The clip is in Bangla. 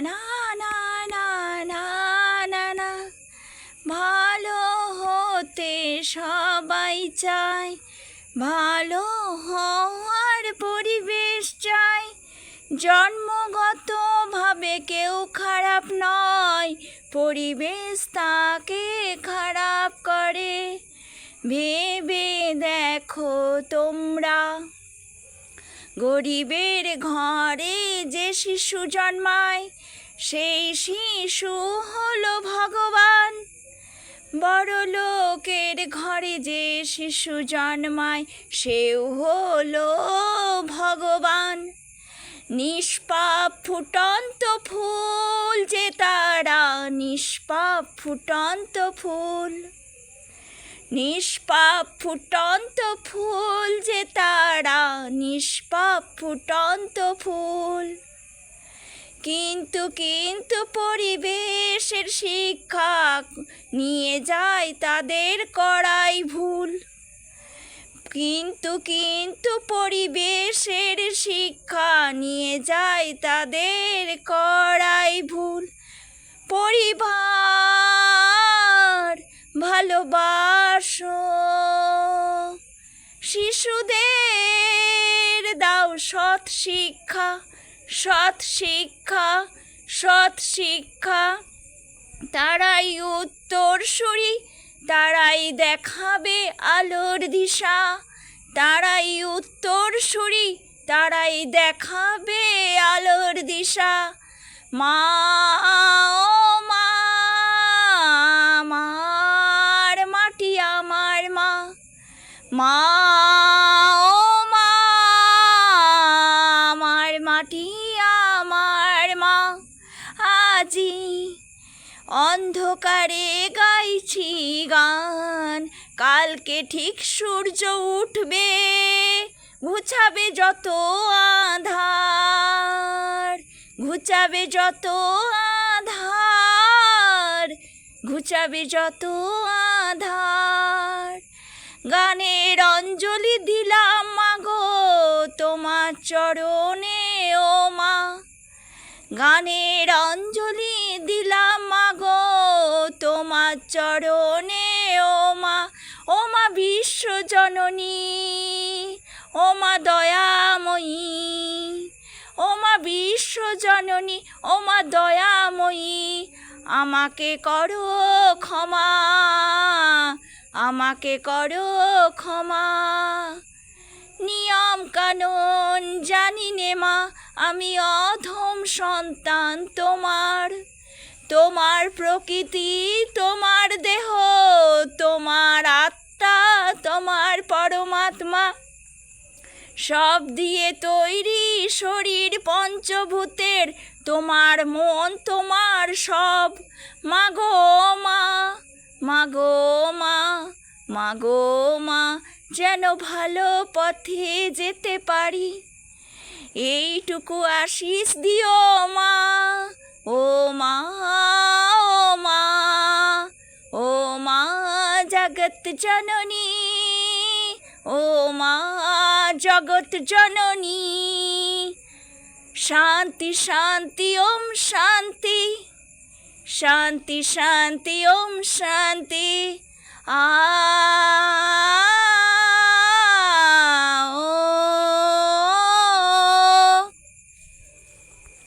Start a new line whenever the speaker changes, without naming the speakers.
না না না না না না। ভালো হতে সবাই চায়। ভালো হওয়ার পরিবেশ চাই জন্মগতভাবে কেউ খারাপ নয়। পরিবেশ তাকে খারাপ করে। ভেবে দেখো তোমরা। গরিবের ঘরে যে শিশু জন্মায়, সেই শিশু হলো ভগবান। বড় লোকের ঘরে যে শিশু জন্মায়, সেও হলো ভগবান। নিষ্পাপ ফুটন্ত ফুল যে তারা, নিষ্পাপ ফুটন্ত ফুল। নিষ্পাপ ফুটন্ত ফুল যে তারা নিষ্পাপ ফুটন্ত ফুল। কিন্তু কিন্তু পরিবেশের শিক্ষা নিয়ে যায় তাদের করাই ভুল। কিন্তু কিন্তু পরিবেশের শিক্ষা নিয়ে যায় তাদের করাই ভুল। পরিবার ভালোবাসো। শিশুদের দাও সৎ শিক্ষা সৎ শিক্ষা সৎ শিক্ষা। তারাই উত্তরসূরি, তারাই দেখাবে আলোর দিশা। তারাই উত্তরসূরি, তারাই দেখাবে আলোর দিশা। মা মা, ও মা, আমার মাটি আমার মা, আজি অন্ধকারে গাইছি গান, কালকে ঠিক সূর্য উঠবে, ঘুচাবে যত আধার, ঘুচাবে যত আধার, ঘুচাবে যত আধার। গানের অঞ্জলি দিলাম, মাগো, তোমার চরণে, ও মা। গানের অঞ্জলি দিলাম, মাগো, তোমার চরণে, ও মা। ও মা বিশ্ব জননী, ও মা দয়াময়ী। ও মা বিশ্ব জননী, ও মা দয়াময়ী। আমাকে করো ক্ষমা। আমাকে করো ক্ষমা। নিয়ম কানুন জানি নে মা, আমি অধম সন্তান তোমার। তোমার প্রকৃতি, তোমার দেহ, তোমার আত্মা, তোমার পরমাত্মা। সব দিয়ে তৈরি শরীর পঞ্চভূতের, তোমার মন তোমার সব। মাগো মা মাগো মা মাগো মা, যেন ভালো পথে যেতে পারি। এইটুকু আশিস দিও মা, ও মা ও মা ও মা, জগৎ জননী, ও মা, জগৎ জননী। শান্তি শান্তি, ওম শান্তি শান্তি শান্তি, ওম শান্তি। 啊。